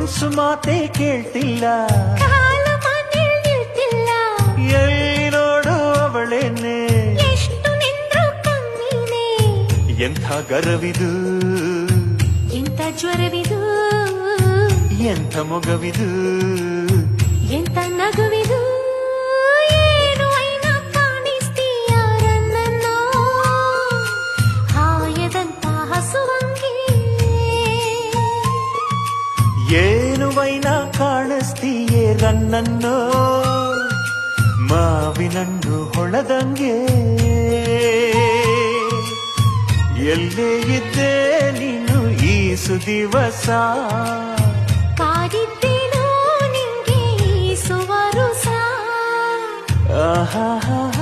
ಮನ್ಸು ಮಾತೇ ಕೇಳ್ತಿಲ್ಲ. ಎಲ್ಲಿ ನೋಡು ಅವಳೇನೆ. ಎಷ್ಟು ನಿಂದ್ರು ಕಮ್ಮಿನೇ ಎಂಥ ಗರವಿದು. ಎಂತ ಜ್ವರವಿದು. ಎಂಥ ಮೊಗವಿದು. ಏನು ವೈನ ಕಾಣಿಸ್ತೀಯೇ ನನ್ನನ್ನು? ಮಾವಿನಣ್ಣು ಹೊಳದಂಗೆ. ಎಲ್ಲೇ ಇದ್ದೆ ನೀನು ಈ ಸುದಿವಸ? ಕಾದಿದ್ದೇನೋ ನಿಂಗೆ ಸುವರು ಸಾ ಆಹಾ